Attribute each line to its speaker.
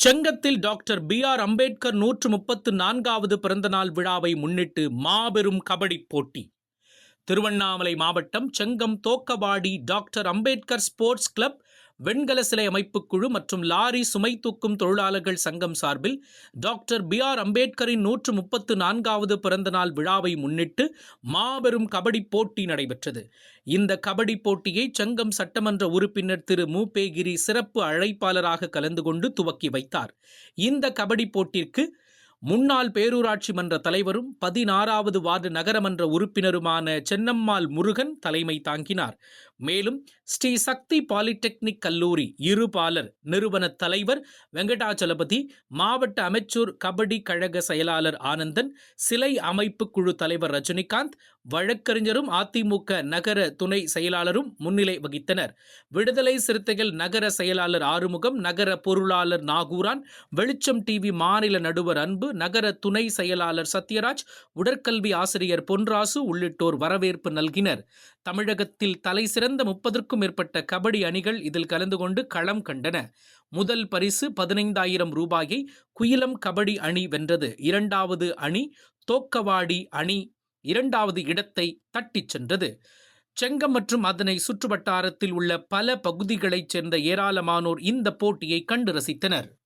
Speaker 1: செங்கத்தில் doctor B R Ambedkar நூற்று முப்பத்து நான்காவது பிறந்தநாள் விழாவை முன்னிட்டு மாபெரும் கபடி போட்டி. திருவண்ணாமலை மாவட்டம் Chengam Thokkavadi doctor Ambedkar sports club வெண்கல சிலை அமைப்பு குழு மற்றும் லாரி சுமை தூக்கும் தொழிலாளர்கள் சங்கம் சார்பில் டாக்டர் பி ஆர் அம்பேத்கரின் நூற்று முப்பத்து நான்காவது பிறந்தநாள் விழாவை முன்னிட்டு மாபெரும் கபடி போட்டி நடைபெற்றது. இந்த கபடி போட்டியை செங்கம் சட்டமன்ற உறுப்பினர் திரு மூபேகிரி சிறப்பு அழைப்பாளராக கலந்து கொண்டு துவக்கி வைத்தார். இந்த கபடி போட்டிற்கு முன்னாள் பேரூராட்சி மன்ற தலைவரும் பதினாறாவது வார்டு நகரமன்ற உறுப்பினருமான சென்னம்மாள் முருகன் தலைமை தாங்கினார். மேலும் ஸ்ரீ சக்தி பாலிடெக்னிக் கல்லூரி இருபாலர் நிறுவன தலைவர் வெங்கடாச்சலபதி மாவட்ட அமைச்சூர் கபடி கழக செயலாளர் ஆனந்தன் சிலை அமைப்பு குழு தலைவர் ரஜினிகாந்த் வழக்கறிஞரும் அதிமுக நகர துணை செயலாளரும் முன்னிலை வகித்தனர். விடுதலை சிறுத்தைகள் நகர செயலாளர் ஆறுமுகம் நகர பொருளாளர் நாகூரான் வெளிச்சம் டிவி மாநில நடுவர் அன்பு நகர துணை செயலாளர் சத்யராஜ் உடற்கல்வி ஆசிரியர் பொன்ராசு உள்ளிட்டோர் வரவேற்பு நல்கினர். தமிழகத்தில் தலை சிறந்த முப்பதற்கும் மேற்பட்ட கபடி அணிகள் இதில் கலந்து கொண்டு களம் கண்டன. முதல் பரிசு பதினைந்தாயிரம் ரூபாயை குயிலம் கபடி அணி வென்றது. இரண்டாவது அணி தோக்கவாடி அணி இரண்டாவது இடத்தை தட்டிச் சென்றது. செங்கம் மற்றும் அதனை சுற்றுவட்டாரத்தில் உள்ள பல பகுதிகளைச் சேர்ந்த ஏராளமானோர் இந்த போட்டியை கண்டு ரசித்தனர்.